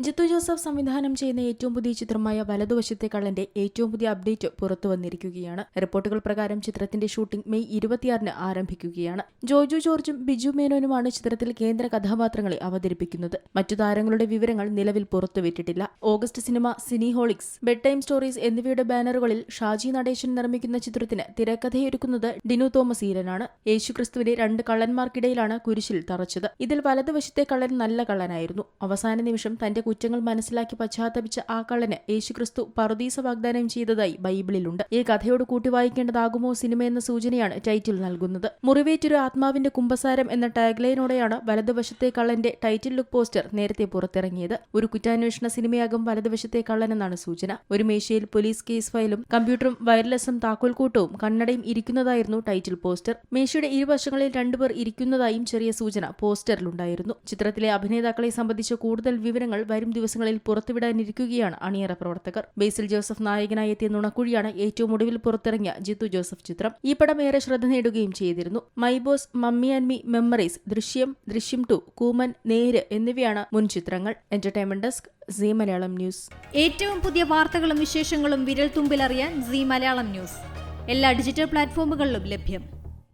Jithu Joseph സംവിധാനം ചെയ്യുന്ന ഏറ്റവും പുതിയ ചിത്രമായ വലതുവശത്തെ കള്ളന്റെ ഏറ്റവും പുതിയ അപ്ഡേറ്റ് പുറത്തു വന്നിരിക്കുകയാണ് റിപ്പോർട്ടുകൾ പ്രകാരം ചിത്രത്തിന്റെ ഷൂട്ടിംഗ് മെയ് ഇരുപത്തിയാറിന് ആരംഭിക്കുകയാണ്. ജോജു ജോർജും ബിജു മേനോനുമാണ് ചിത്രത്തിൽ കേന്ദ്ര കഥാപാത്രങ്ങളെ അവതരിപ്പിക്കുന്നത്. മറ്റു താരങ്ങളുടെ വിവരങ്ങൾ നിലവിൽ പുറത്തുവിട്ടിട്ടില്ല. August cinema Cineholics bedtime stories എന്നിവയുടെ ബാനറുകളിൽ ഷാജി നടേശൻ നിർമ്മിക്കുന്ന ചിത്രത്തിന് തിരക്കഥയൊരുക്കുന്നത് ഡിനു തോമസ് ഈരനാണ്. യേശുക്രിസ്തുവിനെ രണ്ട് കള്ളന്മാർക്കിടയിലാണ് കുരിശിൽ തറച്ചത്. ഇതിൽ വലതുവശത്തെ കള്ളൻ നല്ല കള്ളനായിരുന്നു. അവസാന നിമിഷം തന്റെ കുറ്റങ്ങൾ മനസ്സിലാക്കി പശ്ചാത്തപിച്ച ആ കള്ളന് യേശുക്രിസ്തു പറുദീസ വാഗ്ദാനം ചെയ്തതായി ബൈബിളിലുണ്ട്. ഈ കഥയോട് കൂട്ടി വായിക്കേണ്ടതാകുമോ സിനിമ എന്ന സൂചനയാണ് ടൈറ്റിൽ നൽകുന്നത്. മുറിവേറ്റൊരു ആത്മാവിന്റെ കുംഭസാരം എന്ന ടാഗ്ലൈനോടെയാണ് വലതുവശത്തെ കള്ളന്റെ ടൈറ്റിൽ ലുക്ക് പോസ്റ്റർ നേരത്തെ പുറത്തിറങ്ങിയത്. ഒരു കുറ്റാന്വേഷണ സിനിമയാകും വലതുവശത്തെ കള്ളൻ എന്നാണ് സൂചന. ഒരു മേശയിൽ പോലീസ് കേസ് ഫയലും കമ്പ്യൂട്ടറും വയർലെസ്സും താക്കോൽക്കൂട്ടവും കണ്ണടയും ഇരിക്കുന്നതായിരുന്നു ടൈറ്റിൽ പോസ്റ്റർ. മേശയുടെ ഇരുവശങ്ങളിൽ രണ്ടുപേർ ഇരിക്കുന്നതായും ചെറിയ സൂചന പോസ്റ്ററിലുണ്ടായിരുന്നു. ചിത്രത്തിലെ അഭിനേതാക്കളെ സംബന്ധിച്ച കൂടുതൽ വിവരങ്ങൾ വരും ദിവസങ്ങളിൽ പുറത്തുവിടാനിരിക്കുകയാണ് അണിയറ പ്രവർത്തകർ. ബേസിൽ ജോസഫ് നായകനായി എത്തിയ നുണക്കുഴിയാണ് ഏറ്റവും ഒടുവിൽ പുറത്തിറങ്ങിയ ജിത്തു ജോസഫ് ചിത്രം. ഈ പടം ഏറെ ശ്രദ്ധ നേടുകയും ചെയ്തിരുന്നു. My boss mummy and me memories Drishyam Drishyam two Kooman Neru എന്നിവയാണ് മുൻ ചിത്രങ്ങൾ. Entertainment desk Zee Malayalam news. ഏറ്റവും പുതിയ വാർത്തകളും വിശേഷങ്ങളും വിരൽ തുമ്പിലറിയാൻ സി മലയാളം ന്യൂസ്. എല്ലാ ഡിജിറ്റൽ പ്ലാറ്റ്ഫോമുകളിലും ലഭ്യം.